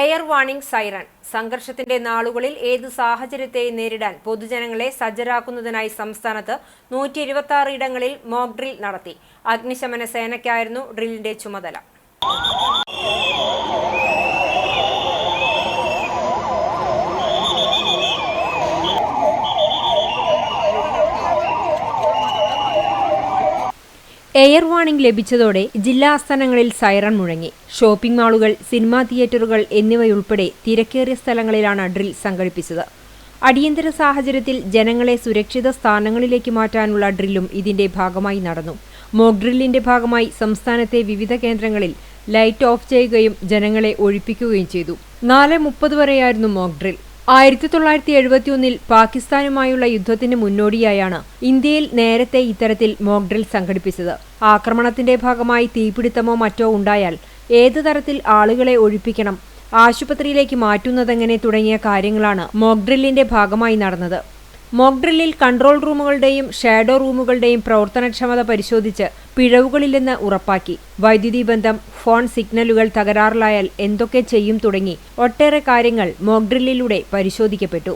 Air warning siren. സംഘർഷത്തിന്റെ നാളുകളിൽ ഏത് സാഹചര്യത്തെയും നേരിടാൻ പൊതുജനങ്ങളെ സജ്ജരാക്കുന്നതിനായി സംസ്ഥാനത്ത് നൂറ്റി ഇരുപത്തി ആറ് ഇടങ്ങളിൽ മോക്ക് ഡ്രിൽ നടത്തി. അഗ്നിശമന സേനയ്ക്കായിരുന്നു ഡ്രില്ലിന്റെ ചുമതല. എയർ വാണിംഗ് ലഭിച്ചതോടെ ജില്ലാ ആസ്ഥാനങ്ങളിൽ സൈറൺ മുഴങ്ങി. ഷോപ്പിംഗ് മാളുകൾ സിനിമാ തിയേറ്ററുകൾ എന്നിവയുൾപ്പെടെ തിരക്കേറിയ സ്ഥലങ്ങളിലാണ് ഡ്രിൽ സംഘടിപ്പിച്ചത്. അടിയന്തര സാഹചര്യത്തിൽ ജനങ്ങളെ സുരക്ഷിത സ്ഥാനങ്ങളിലേക്ക് മാറ്റാനുള്ള ഡ്രില്ലും ഇതിന്റെ ഭാഗമായി നടന്നു. മോക് ഡ്രില്ലിന്റെ ഭാഗമായി സംസ്ഥാനത്തെ വിവിധ കേന്ദ്രങ്ങളിൽ ലൈറ്റ് ഓഫ് ചെയ്യുകയും ജനങ്ങളെ ഒഴിപ്പിക്കുകയും ചെയ്തു. നാല് മുപ്പത് വരെയായിരുന്നു മോക് ഡ്രിൽ. ആയിരത്തി തൊള്ളായിരത്തി എഴുപത്തിയൊന്നിൽ പാകിസ്ഥാനുമായുള്ള യുദ്ധത്തിന് മുന്നോടിയായാണ് ഇന്ത്യയിൽ നേരത്തെ ഇത്തരത്തിൽ മോക്ഡ്രിൽ സംഘടിപ്പിച്ചത്. ആക്രമണത്തിന്റെ ഭാഗമായി തീപിടുത്തമോ മറ്റോ ഉണ്ടായാൽ ഏത് തരത്തിൽ ആളുകളെ ഒഴിപ്പിക്കണം ആശുപത്രിയിലേക്ക് മാറ്റുന്നതെങ്ങനെ തുടങ്ങിയ കാര്യങ്ങളാണ് മോക്ഡ്രില്ലിന്റെ ഭാഗമായി നടന്നത്. മോക്ക് ഡ്രില്ലിൽ കൺട്രോൾ റൂമുകളുടെയും ഷാഡോ റൂമുകളുടെയും പ്രവർത്തനക്ഷമത പരിശോധിച്ച് പിഴവുകളില്ലെന്ന് ഉറപ്പാക്കി. വൈദ്യുതി ബന്ധം ഫോൺ സിഗ്നലുകൾ തകരാറിലായാൽ എന്തൊക്കെ ചെയ്യും തുടങ്ങി ഒട്ടേറെ കാര്യങ്ങൾ മോക്ഡ്രില്ലിലൂടെ പരിശോധിക്കപ്പെട്ടു.